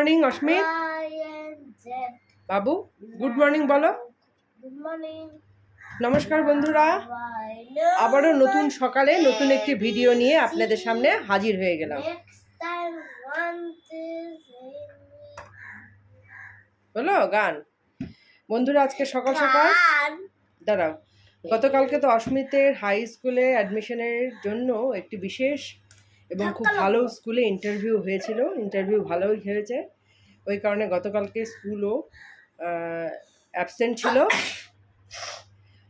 Morning অস্মিত বাবু good morning বলো নমস্কার বন্ধুরা আবারও নতুন সকালে নতুন একটি ভিডিও নিয়ে আপনাদের সামনে হাজির হয়ে গেলাম বলো গান বন্ধুরা আজকে সকাল সকাল দাঁড়াও গতকালকে তো অস্মিতের হাই স্কুলে অ্যাডমিশনের জন্য একটি বিশেষ এবং খুব ভালো স্কুলে ইন্টারভিউ হয়েছিল ইন্টারভিউ ভালোই হয়েছে ওই কারণে গতকালকে স্কুলও অ্যাবসেন্ট ছিল।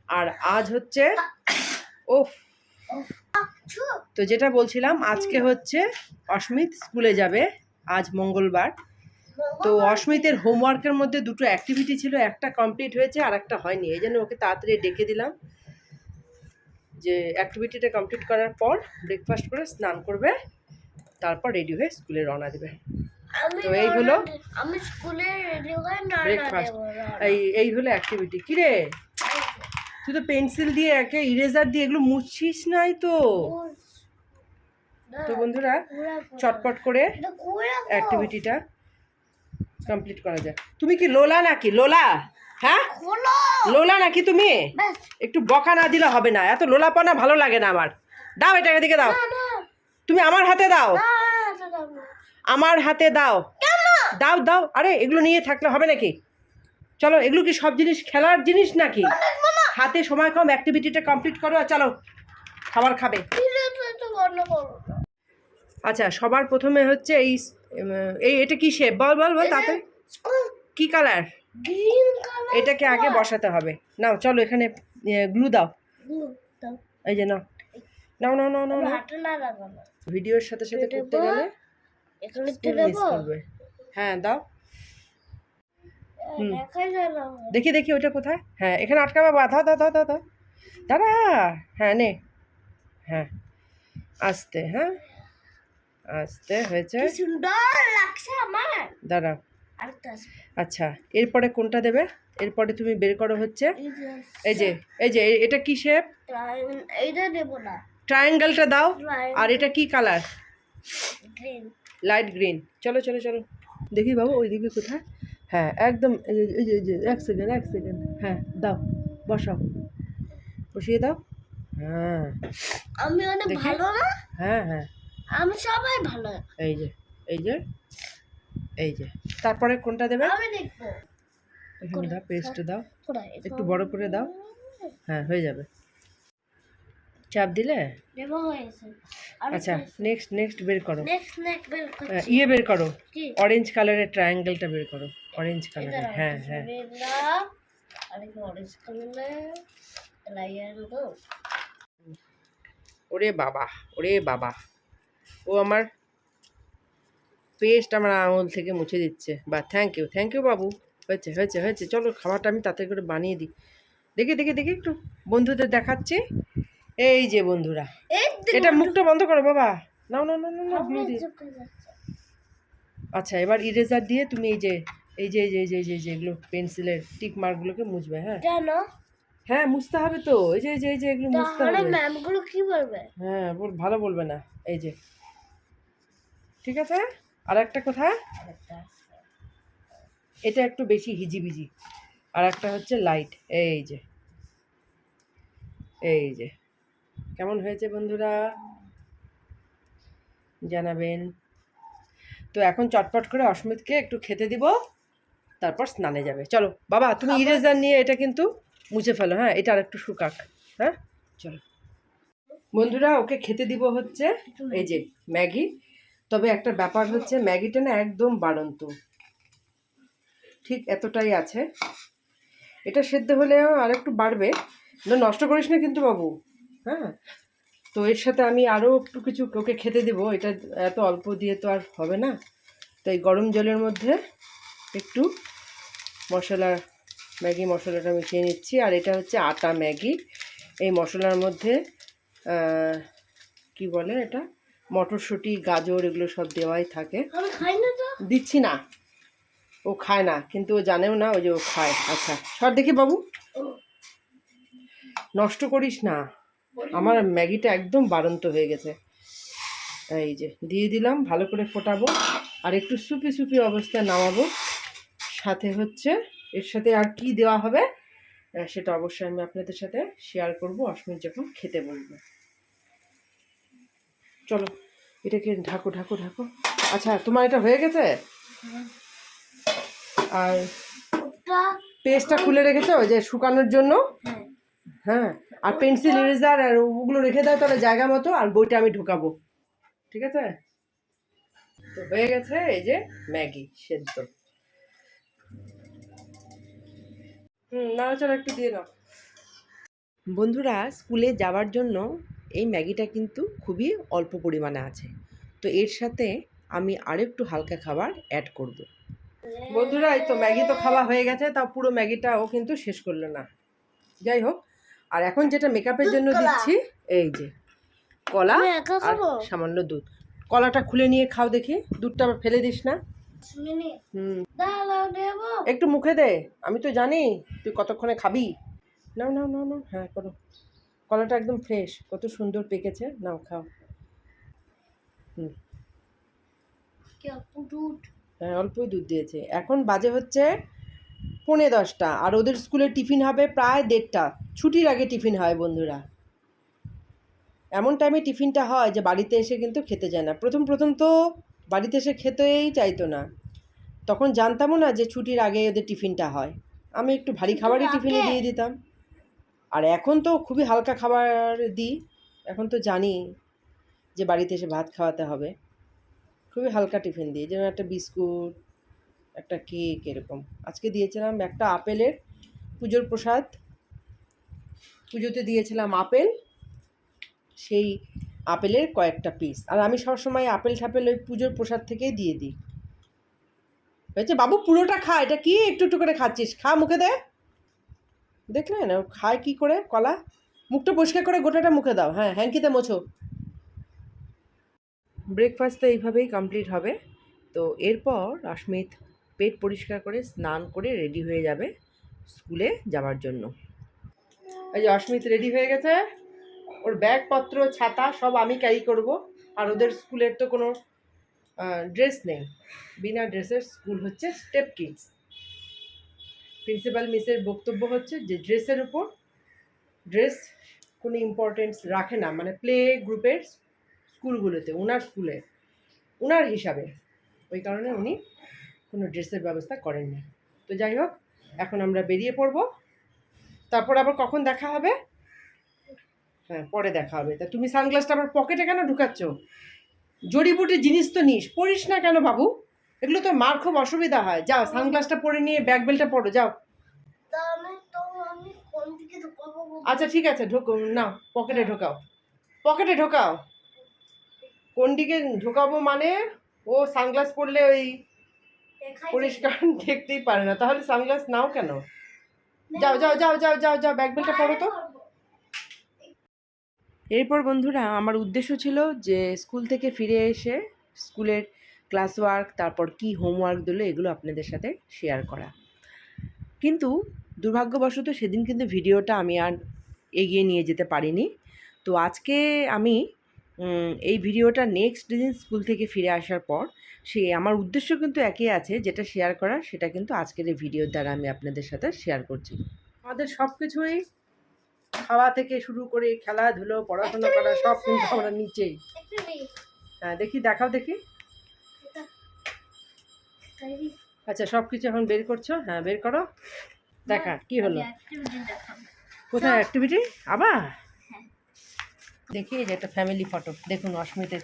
আর আজ হচ্ছে ও তো যেটা বলছিলাম, আজকে হচ্ছে অস্মিত স্কুলে যাবে, আজ মঙ্গলবার। তো অস্মিতের হোমওয়ার্কের মধ্যে দুটো অ্যাক্টিভিটি ছিল, একটা কমপ্লিট হয়েছে আর একটা হয়নি। এই জন্য ওকে তাড়াতাড়ি ডেকে দিলাম যে অ্যাক্টিভিটিটা কমপ্লিট করার পর ব্রেকফাস্ট করে স্নান করবে, তারপর রেডি হয়ে স্কুলে রওনা দেবে। তো এই হলো আমি স্কুলে ব্রেকফাস্ট এই এই হলো অ্যাক্টিভিটি কিরে তুই তো পেন্সিল দিয়ে একে ইরেজার দিয়ে এগুলো মুছছিস নাই তো। তো বন্ধুরা চটপট করে অ্যাক্টিভিটিটা কমপ্লিট করা। যায় তুমি কি লোলা নাকি? লোলা? হ্যাঁ? লোলা নাকি তুমি? একটু বকা না দিলে হবে না। এত লোলাপনা ভালো লাগে না আমার। দাও এটা এদিকে দাও। তুমি আমার হাতে দাও। আমার হাতে দাও। দাও দাও। আরে এগুলো নিয়ে থাকলে হবে নাকি? চলো এগুলো কি সব জিনিস খেলার জিনিস নাকি? হাতে সময় কম অ্যাক্টিভিটিটা কমপ্লিট করো আর চলো খাবার খাবে। আচ্ছা সবার প্রথমে হচ্ছে এই এই এটা কি শেপ বল বল বল তাতে। কি কালার গ্রিন কালার এটাকে আগে বসাতে হবে। নাও চলো এখানে গ্লু দাও। এই যে নাও। নাও নাও নাও নাও ভিডিওর সাথে সাথে করতে গেলে এখানে মিস করবে। হ্যাঁ দাও। না দেখি দেখি ওটা কোথায়? হ্যাঁ এখানে আটকা বাবা দাও দাও দাও দাও দাও। দাঁড়া হ্যাঁ নে। হ্যাঁ আস্তে হ্যাঁ। আস্তে হয়েছে। সুন্দর লাগছে আমার। আছে। আচ্ছা এরপরে কোনটা দেবে? এরপরে তুমি বের করো হচ্ছে। এই যে এই যে এটা কি শেপ এইটা দেবো না। ট্রায়াঙ্গেলটা দাও। আর এটা কি কালার গ্রিন লাইট গ্রিন। চলো চলো চলো। দেখি বাবু ওই দিকে কোথায়? হ্যাঁ একদম এই যে- এই যে এক সেকেন্ড এক সেকেন্ড হ্যাঁ দাও বসাও। বসিয়ে দাও। হ্যাঁ। আমি অনেক ভালো না? হ্যাঁ হ্যাঁ। আমি সবাই ভালো। এই যে এই যে এই যে। তারপরে কোনটা দেবে? আমি দেখব। এখানে দাও পেস্ট দাও। একটু বড় করে দাও। হ্যাঁ হয়ে যাবে। চাপ দিলে? আচ্ছা নেক্সট নেক্সট বের করো। ইয়ে বের করো। অরেঞ্জ কালারের ট্রায়াঙ্গেলটা বের করো। অরেঞ্জ কালারের হ্যাঁ হ্যাঁ। ওরে বাবা ওরে বাবা। ও আমার পেস্ট আমার আঙুল থেকে মুছে দিচ্ছে। বা থ্যাংক ইউ থ্যাংক ইউ বাবু। হয়েছে হয়েছে হয়েছে। চলো খাবারটা আমি তাড়াতাড়ি করে বানিয়ে দিই। দেখি দেখি দেখি একটু। বন্ধুদের দেখাচ্ছি। এই যে বন্ধুরা এটা মুখটা বন্ধ করো বাবা। নাও না না না আচ্ছা এবার ইরেজার দিয়ে তুমি এই যে এই যে এই যে এই যে এই যে এই এগুলো পেন্সিলের টিক মার্কগুলোকে মুছবে হ্যাঁ? কেন? হ্যাঁ মুছতে হবে তো। এই যে এই যে এই যে এগুলো মুছতে হবে। ম্যামগুলো কি বলবে? হ্যাঁ বল ভালো বলবে না। এই যে। ঠিক আছে? আর একটা কোথায় আরেকটা এটা একটু বেশি হিজিবিজি। আর একটা হচ্ছে লাইট এই যে। এই যে। কেমন হয়েছে বন্ধুরা? জানাবেন। তো এখন চটপট করে অস্মিতকে একটু খেতে দিব তারপর স্নানে যাবে। চলো বাবা তুমি ইরেজার নিয়ে এটা কিন্তু মুছে ফেলো হ্যাঁ এটা আর একটু শুকাক হ্যাঁ? চলো। বন্ধুরা ওকে খেতে দিব হচ্ছে এই যে ম্যাগি। তবে একটা ব্যাপার হচ্ছে ম্যাগিটা না একদম বাড়ন্ত। ঠিক এতটাই আছে। এটা সেদ্ধ হলেও আর একটু বাড়বে। না নষ্ট করিস না কিন্তু বাবু। হ্যাঁ। তো এর সাথে আমি আরও একটু কিছু ওকে খেতে দেবো এটা এত অল্প দিয়ে তো আর হবে না। তাই গরম জলের মধ্যে একটু মশলা ম্যাগি মশলাটা মিশিয়ে নিচ্ছি আর এটা হচ্ছে আটা ম্যাগি। এই মশলার মধ্যে কি বলে এটা? মটরশুঁটি গাজর এগুলো সব দেওয়াই থাকে। দিচ্ছি না। ও খায় না কিন্তু ও জানেও না ওই যে ও খায়। আচ্ছা সর দেখি বাবু। নষ্ট করিস না। আমার ম্যাগিটা একদম বাড়ন্ত হয়ে গেছে। এই যে দিয়ে দিলাম ভালো করে ফোটাবো। আর একটু সুপি সুপি অবস্থায় নামাবো। সাথে হচ্ছে এর সাথে আর কি দেওয়া হবে সেটা অবশ্যই আমি আপনাদের সাথে শেয়ার করব। অস্মিত যখন খেতে বলব। চলো এটাকে ঢাকো ঢাকো ঢাকো। আচ্ছা তোমার এটা হয়ে গেছে? আর পেস্টটা খুলে রেখেছো? যে শুকানোর জন্য? হ্যাঁ। হ্যাঁ। আর পেন্সিল ইরেজার আর ওগুলো রেখে দাও তাহলে জায়গা মতো, আর বইটা আমি ঢুকাবো। ঠিক আছে? তো হয়ে গেছে এই যে ম্যাগি সেদ্ধ। হুম, নাড়াচাড়া একটু দিয়ে নাও। বন্ধুরা, স্কুলে যাওয়ার জন্য এই ম্যাগিটা কিন্তু খুবই অল্প পরিমাণে আছে। তো এর সাথে আমি আরেকটু হালকা খাবার অ্যাড করব। বন্ধুরা, এই তো ম্যাগি তো খাওয়া হয়ে গেছে, তাও পুরো ম্যাগিটাও কিন্তু শেষ করল না। যাই হোক আর এখন যেটা মেকআপের জন্য দিচ্ছি এই যে কলা আর সামান্য দুধ। কলাটা খুলে নিয়ে খাও দেখি দুধটা আবার ফেলে দিস না। হুম। একটু মুখে দে আমি তো জানি তুই কতক্ষণে খাবি। নাও নাও নাও নাও হ্যাঁ করো। কলাটা একদম ফ্রেশ কত সুন্দর পেকেছে। নাও খাও। হুম। হ্যাঁ অল্পই দুধ দিয়েছে। এখন বাজে হচ্ছে পৌনে দশটা। আর ওদের স্কুলে টিফিন হবে প্রায় দেড়টা। ছুটির আগে টিফিন হয় বন্ধুরা। এমন টাইমে টিফিনটা হয় যে বাড়িতে এসে কিন্তু খেতে যায় না। প্রথম প্রথম তো বাড়িতে এসে খেতেই চাইতো না। তখন জানতামও না যে ছুটির আগে ওদের টিফিনটা হয়। আমি একটু ভারী খাবারই টিফিনে দিয়ে দিতাম। আর এখন তো খুবই হালকা খাবার দিই। এখন তো জানি যে বাড়িতে এসে ভাত খাওয়াতে হবে। খুবই হালকা টিফিন দিই। যেমন একটা বিস্কুট একটা কেক এরকম। আজকে দিয়েছিলাম একটা আপেলের পুজোর প্রসাদ। পুজোতে দিয়েছিলাম আপেল, সেই আপেলের কয়েকটা পিস আর আমি সবসময় আপেল ঠাপেল ওই পুজোর প্রসাদ থেকেই দিয়ে দিই। হয়েছে বাবু, পুরোটা খা, এটা কি? একটু একটু করে খাচ্ছিস। খা, মুখে দে। দেখলে না, ও খায় কি করে? কলা? মুখটা পরিষ্কার করে গোটাটা মুখে দাও। হ্যাঁ হ্যাঙ্কিতে মোছো। ব্রেকফাস্ট তো এইভাবেই কমপ্লিট হবে। তো এরপর অস্মিত পেট পরিষ্কার করে স্নান করে রেডি হয়ে যাবে স্কুলে যাওয়ার জন্য। এই যে অস্মিত রেডি হয়ে গেছে। ওর ব্যাগপত্র, ছাতা সব আমি ক্যারি করব। আর ওদের স্কুলের তো কোনো ড্রেস নেই। বিনা ড্রেসের স্কুল হচ্ছে স্টেপ কিডস প্রিন্সিপাল মিসের বক্তব্য হচ্ছে যে ড্রেসের উপর ড্রেস কোনো ইম্পর্টেন্স রাখে না। মানে প্লে গ্রুপের স্কুলগুলোতে ওনার স্কুলে ওনার হিসাবে। ওই কারণে উনি কোনো ড্রেসের ব্যবস্থা করেননি তো যাই হোক এখন আমরা বেরিয়ে পড়ব। তারপর আবার কখন দেখা হবে? হ্যাঁ পরে দেখা হবে। তা তুমি সানগ্লাসটা আবার পকেটে কেন ঢুকাচ্ছ? জড়িবুটি জিনিস তো নিস পড়িস না কেন বাবু? এগুলো তো মার খুব অসুবিধা হয়। যাও সানগ্লাসটা পরে নিয়ে ব্যাগ বেলটা পরো যাও? আচ্ছা ঠিক আছে ঢোকো না পকেটে ঢোকাও। পকেটে ঢোকাও। কোন দিকে ঢোকাবো মানে? ও সানগ্লাস পরলে ওই পরিষ্কার দেখতেই পারে না। তাহলে সানগ্লাস নাও কেন? যাও যাও যাও যাও যাও যাও ব্যাগ বেলটা পরো তো। এরপর বন্ধুরা আমার উদ্দেশ্য ছিল যে স্কুল থেকে ফিরে এসে স্কুলের ক্লাস ওয়ার্ক তারপর কি হোমওয়ার্ক দিলো এগুলো আপনাদের সাথে শেয়ার করা। কিন্তু দুর্ভাগ্যবশত সেদিন কিন্তু ভিডিওটা আমি আর এগিয়ে নিয়ে যেতে পারিনি। তো আজকে আমি এই ভিডিওটা নেক্সট দিন স্কুল থেকে ফিরে আসার পর সে আমার উদ্দেশ্য কিন্তু একই আছে যেটা শেয়ার করা সেটা কিন্তু আজকের এই ভিডিওর দ্বারা আমি আপনাদের সাথে শেয়ার করছি। আমাদের সব কিছুই খাওয়া থেকে শুরু করে খেলাধুলো পড়াশোনা করা সব কিন্তু আমরা নিচেই। হ্যাঁ দেখি দেখাও দেখি। আচ্ছা সব কিছু এখন বের করছ? হ্যাঁ বের করো। দেখা কি হলো। কোথায় অ্যাক্টিভিটি আবার? দেখি এই যে একটা ফ্যামিলি ফটো দেখুন অস্মিতের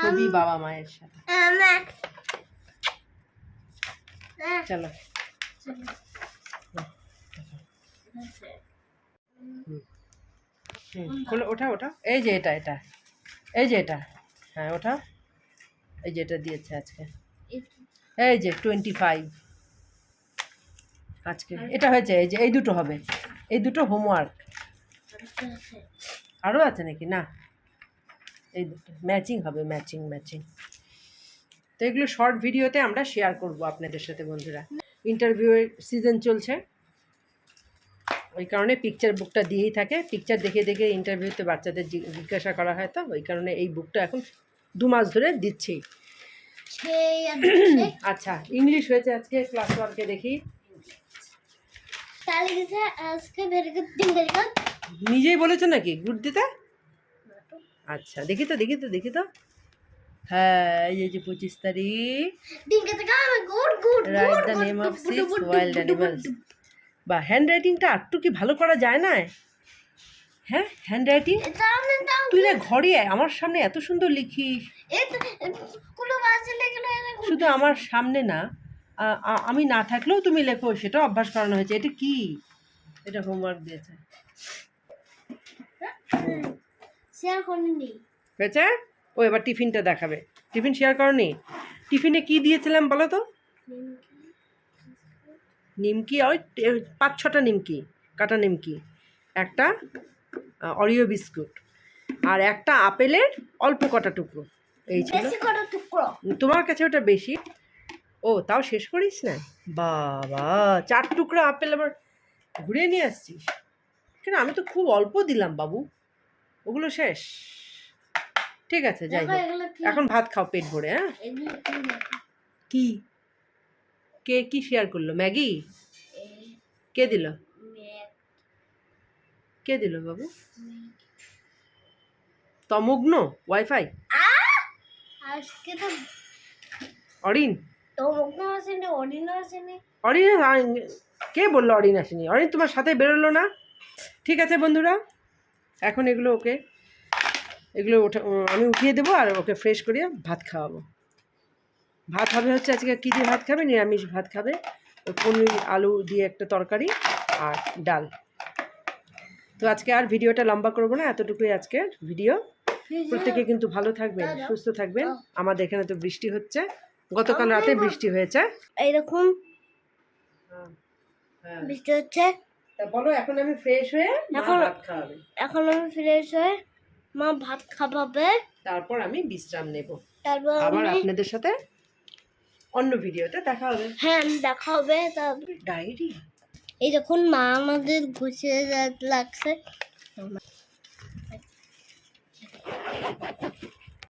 ছবি বাবা মায়ের সাথে। চলো। খোলো ওঠা ওঠা। এই যে এটা এটা। এই যে এটা। হ্যাঁ ওঠা। এই যে এটা দিয়েছে আজকে। এই যে টোয়েন্টি ফাইভ আজকে। এটা হয়েছে এই যে এই দুটো হবে। এই দুটো হোমওয়ার্ক আরও আছে নাকি? না। এই দুটো ম্যাচিং হবে ম্যাচিং ম্যাচিং তো এগুলো শর্ট ভিডিওতে আমরা শেয়ার করব আপনাদের সাথে বন্ধুরা। ইন্টারভিউয়ের সিজন চলছে। ওই কারণে পিকচার বুকটা দিয়েই থাকে। পিকচার দেখে দেখে ইন্টারভিউতে বাচ্চাদের জিজ্ঞাসা করা হয় তো ওই কারণে এই বুকটা এখন দু মাস ধরে দিচ্ছি। আচ্ছা ইংলিশ হয়েছে আজকে ক্লাস ওয়ার্কে দেখি। নিজেই বলেছ নাকি? গুড দিতে? আচ্ছা দেখি তো দেখি তো দেখি তো। হ্যাঁ এই যে পঁচিশ তারিখ। Write the name of six wild animals বা হ্যান্ড রাইটিংটা একটু কি ভালো করা যায় না? হ্যাঁ হ্যান্ড রাইটিং তুই না ঘরে আমার সামনে এত সুন্দর লিখিস। শুধু আমার সামনে না আমি না থাকলেও তুমি লেখো সেটা অভ্যাস করানো হয়েছে। এটা কি? এটা হোমওয়ার্ক দিয়েছে। শেয়ার করিনি। হয়েছে ও এবার টিফিনটা দেখাবে। টিফিন শেয়ার করনি? টিফিনে কি দিয়েছিলাম বলো তো? নিমকি ওই পাঁচ ছটা নিমকি কাটা নিমকি। একটা অরিও বিস্কুট আর একটা আপেলের অল্প কটা টুকরো। এই ছিল। তোমার কাছে ওটা বেশি? ও তাও শেষ করিস না? বাবা চার টুকরো আপেল আবার ঘুরিয়ে নিয়ে আসছিস? কেন আমি তো খুব অল্প দিলাম বাবু। ওগুলো শেষ। ঠিক আছে যাই হোক। এখন ভাত খাও পেট ভরে হ্যাঁ? কি কে? কি শেয়ার করল? ম্যাগি? কে দিল? কে দিল বাবু? তমগ্ন? ওয়াইফাই? আজকে তো অরিন? আসেনি আসেনি। অরিন কে বলল অরিন আসেনি? অরিন তোমার সাথে বেরোলো না? ঠিক আছে বন্ধুরা। এখন এগুলো ওকে, এগুলো আমি উঠিয়ে দেবো আর ওকে ফ্রেশ করিয়ে ভাত খাওয়াবো। ভাত হবে হচ্ছে আজকে কী দিয়ে ভাত খাবে? নিরামিষ ভাত খাবে। পনির, আলু দিয়ে একটা তরকারি আর ডাল। তো আজকে আর ভিডিওটা লম্বা করব না, এতটুকুই আজকের ভিডিও। প্রত্যেকে কিন্তু ভালো থাকবেন, সুস্থ থাকবেন। আমাদের এখানে তো বৃষ্টি হচ্ছে। গতকাল রাতে বৃষ্টি হয়েছে। এইরকম বৃষ্টি হচ্ছে। তা বলো এখন আমি ফ্রেশ হয়ে এখন- ভাত খাওয়াবে। এখন আমি ফ্রেশ হয়ে মা ভাত খাওয়াবে। তারপর আমি বিশ্রাম নেব। তারপর আবার আপনাদের সাথে অন্য ভিডিওতে দেখা হবে। হ্যাঁ দেখা হবে তারপর ডায়েরি? এই যখন মা আমাদের গুছিয়ে লাগছে।